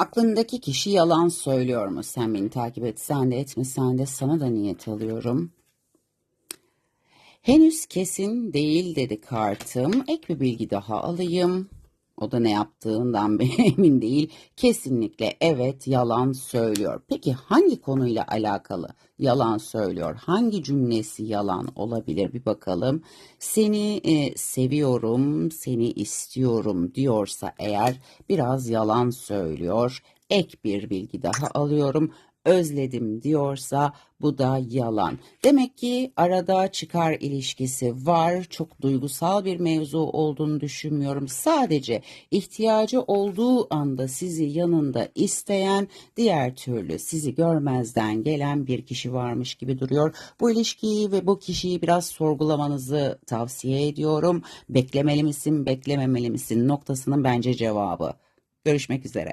Aklındaki kişi yalan söylüyor mu? Sen beni takip etsen de etmesen de sana da niyet alıyorum. Henüz kesin değil dedi kartım. Ek bir bilgi daha alayım. O da ne yaptığından emin değil. Kesinlikle evet yalan söylüyor. Peki hangi konuyla alakalı yalan söylüyor? Hangi cümlesi yalan olabilir? Bir bakalım. Seni e, seviyorum, seni istiyorum diyorsa eğer biraz yalan söylüyor. Ek bir bilgi daha alıyorum özledim diyorsa bu da yalan. Demek ki arada çıkar ilişkisi var. Çok duygusal bir mevzu olduğunu düşünmüyorum. Sadece ihtiyacı olduğu anda sizi yanında isteyen, diğer türlü sizi görmezden gelen bir kişi varmış gibi duruyor. Bu ilişkiyi ve bu kişiyi biraz sorgulamanızı tavsiye ediyorum. Beklemeli misin, beklememeli misin noktasının bence cevabı. Görüşmek üzere.